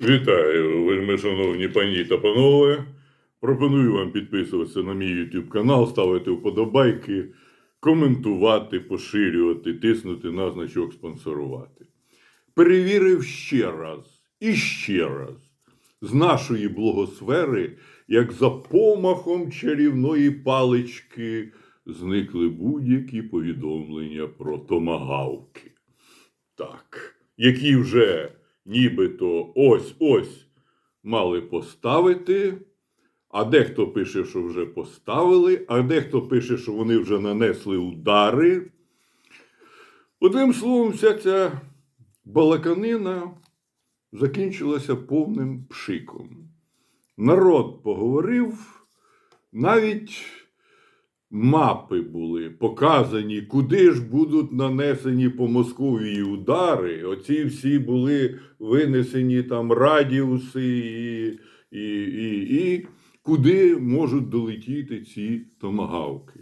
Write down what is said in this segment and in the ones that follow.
Вітаю, вельми шановні пані та панове. Пропоную вам підписуватися на мій YouTube канал, ставити вподобайки, коментувати, поширювати, тиснути на значок спонсорувати. Перевірив ще раз і ще раз з нашої благосфери, як за помахом чарівної палички зникли будь-які повідомлення про томагавки. Так, які вже нібито ось-ось мали поставити. А дехто пише, що вже поставили, а дехто пише, що вони вже нанесли удари. Одним словом, вся ця балаканина закінчилася повним пшиком. Народ поговорив, навіть мапи були показані, куди ж будуть нанесені по Московії удари. Оці всі були винесені там радіуси і, і, і, і куди можуть долетіти ці томагавки.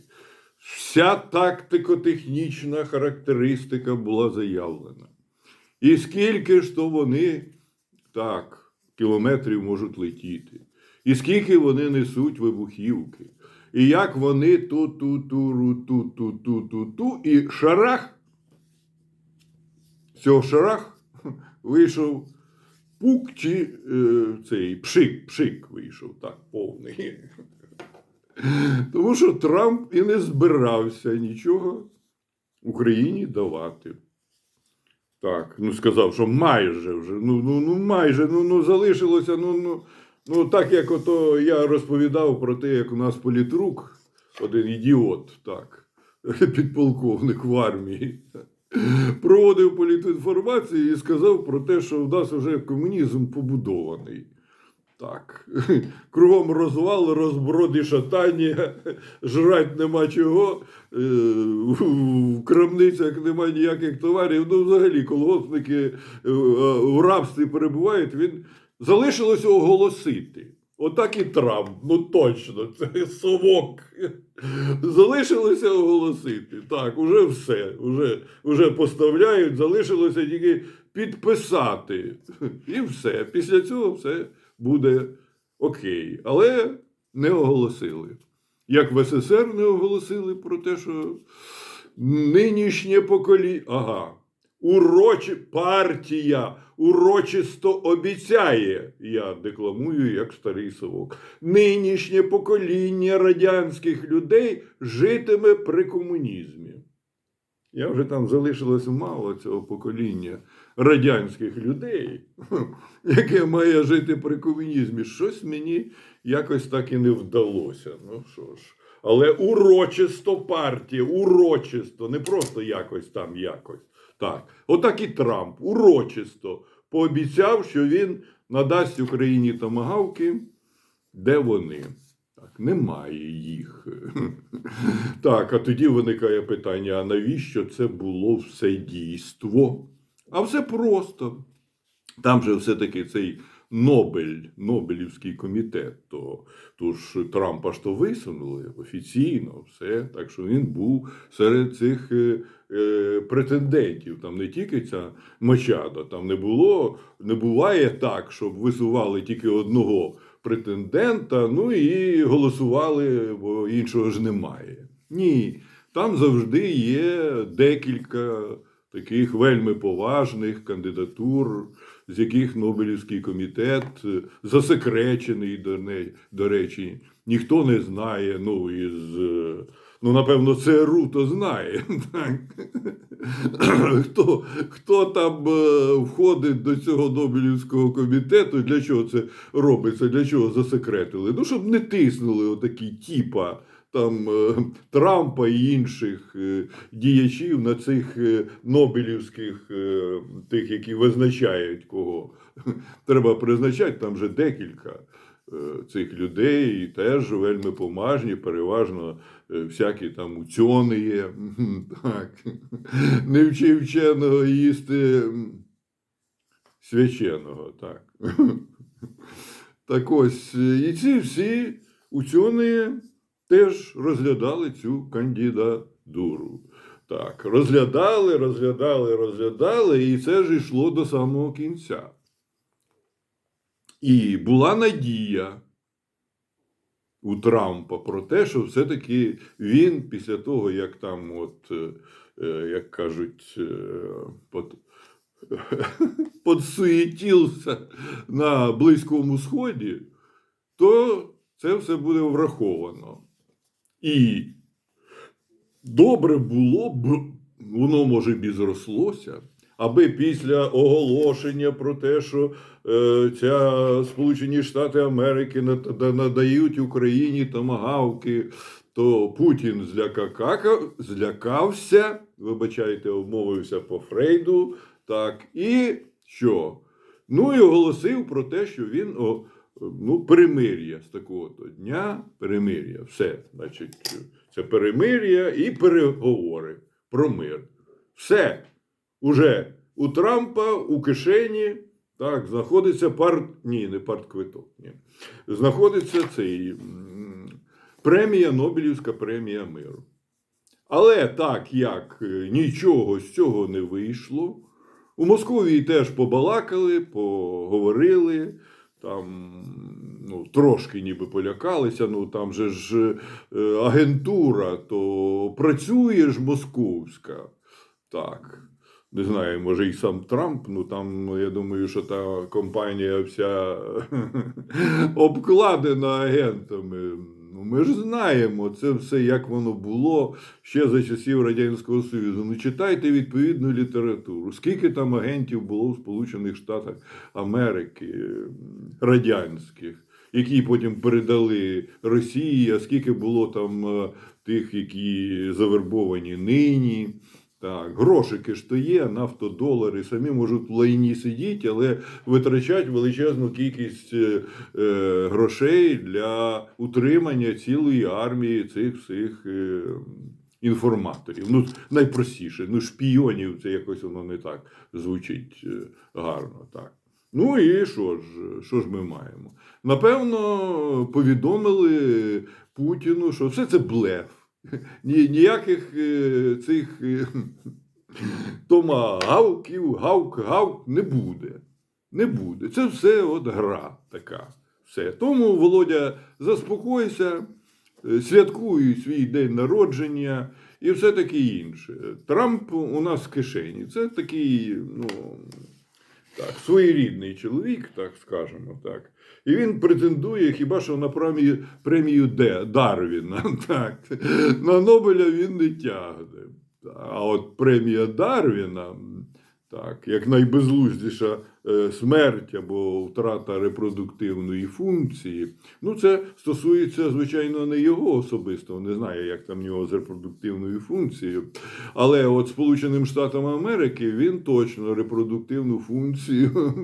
Вся тактико-технічна характеристика була заявлена. І скільки ж то вони так, кілометрів можуть летіти, і скільки вони несуть вибухівки, і як вони ту-ту-ту, ту-ту-ту-ту-ту, і шарах, з цього шарах вийшов пук чи е, цей пшик, пшик вийшов так повний. Тому що Трамп і не збирався нічого Україні давати. Так, ну сказав, що майже вже, ну, ну, ну майже, ну, ну залишилося, ну, ну, ну так як ото я розповідав про те, як у нас політрук, один ідіот, так, підполковник в армії, проводив політінформацію і сказав про те, що в нас вже комунізм побудований. Так, кругом розвал, розброд і шатання, жрать нема чого, е, в крамницях нема ніяких товарів. Ну, взагалі, колгоспники е, в рабстві перебувають. Він залишилося оголосити. Отак і Трамп, ну точно, це совок. Залишилося оголосити. Так, уже все. Уже, уже поставляють, залишилося тільки підписати. І все. Після цього все буде окей. Але не оголосили. Як в СССР не оголосили про те, що нинішнє покоління. Ага. Урочі партія урочисто обіцяє, я декламую як старий совок, нинішнє покоління радянських людей житиме при комунізмі. Я вже там залишилось мало цього покоління радянських людей, яке має жити при комунізмі. Щось мені якось так і не вдалося. Ну що ж. Але урочисто партія, урочисто, не просто якось там якось. Так, отак і Трамп урочисто пообіцяв, що він надасть Україні томагавки, де вони. Так, немає їх. Так, а тоді виникає питання: а навіщо це було все дійство? А все просто. Там же все-таки цей Нобель, Нобелівський комітет, то, то ж Трампа ж то висунули офіційно, все. Так що він був серед цих е, претендентів. Там не тільки ця Мачада, там не було, не буває так, щоб висували тільки одного претендента, ну і голосували, бо іншого ж немає. Ні, там завжди є декілька таких вельми поважних кандидатур, з яких Нобелівський комітет е, засекречений, до речі, ніхто не знає. Ну, із, е, ну, напевно, ЦРУ то знає. Хто, хто там е, входить до цього Нобелівського комітету, для чого це робиться, для чого засекретили? Ну, щоб не тиснули отакі тіпа там е, Трампа і інших е, діячів на цих Нобелівських, тих, які визначають кого. Треба призначати, там вже декілька цих людей, теж вельми помажні, переважно е, всякі там уціони є. Так. Не вчи вченого їсти свяченого, так. Так ось, е, і ці всі учені теж розглядали цю кандидатуру. Так, розглядали, розглядали, розглядали, і це ж йшло до самого кінця. І була надія у Трампа про те, що все-таки він після того, як там, от, е, е, як кажуть, е, под, подсуетився на Близькому Сході, то це все буде враховано. І добре було б, воно може б і зрослося, аби після оголошення про те, що е, ця Сполучені Штати Америки надають Україні томагавки, то Путін злякакака, злякався, вибачайте, обмовився по Фрейду, так, і що? Ну і оголосив про те, що він о, ну, перемир'я з такого-то дня, перемир'я, все, значить, це перемир'я і переговори про мир. Все. Уже у Трампа у кишені так, знаходиться парт. Ні, не партквиток. Ні. Знаходиться цей премія, Нобелівська премія миру. Але так як е, нічого з цього не вийшло, у Московії теж побалакали, поговорили, там ну, трошки ніби полякалися, ну там же ж е, агентура, то працює ж московська. Так. Не знаю, може і сам Трамп, ну там, я думаю, що та компанія вся обкладена агентами. Ну, ми ж знаємо це все, як воно було ще за часів Радянського Союзу. Ну, читайте відповідну літературу. Скільки там агентів було в Сполучених Штатах Америки радянських, які потім передали Росії, а скільки було там е, тих, які завербовані нині. Так, грошики ж то є, нафтодолари, самі можуть в лайні сидіти, але витрачать величезну кількість е, е, грошей для утримання цілої армії цих всіх е, інформаторів. Ну, найпростіше, ну, шпіонів, це якось воно не так звучить е, гарно. Так. Ну і що ж, що ж ми маємо? Напевно, повідомили Путіну, що все це блеф. Ні, ніяких е, цих е, томагавків, гавк, гавк не буде. Не буде. Це все от гра така. Все. Тому, Володя, заспокойся, е, святкуй свій день народження і все таке інше. Трамп у нас в кишені. Це такий, ну, так, своєрідний чоловік, так скажемо так. І він претендує хіба що на премію, премію Де, Дарвіна. Так. На Нобеля він не тягне. А от премія Дарвіна, так, як найбезлуздіша смерть або втрата репродуктивної функції, ну це стосується, звичайно, не його особисто, не знаю, як там нього з репродуктивною функцією. Але от Сполученим Штатам Америки він точно репродуктивну функцію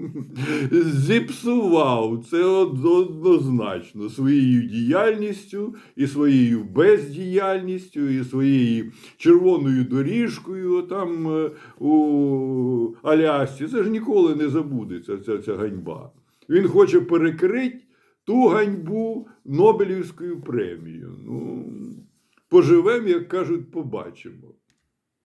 зіпсував. Це однозначно своєю діяльністю і своєю бездіяльністю, і своєю червоною доріжкою там е, у Алясці. Це ж ніколи не забудеться ця, ця ганьба. Він хоче перекрити ту ганьбу Нобелівською премією. Ну, поживемо, як кажуть, побачимо.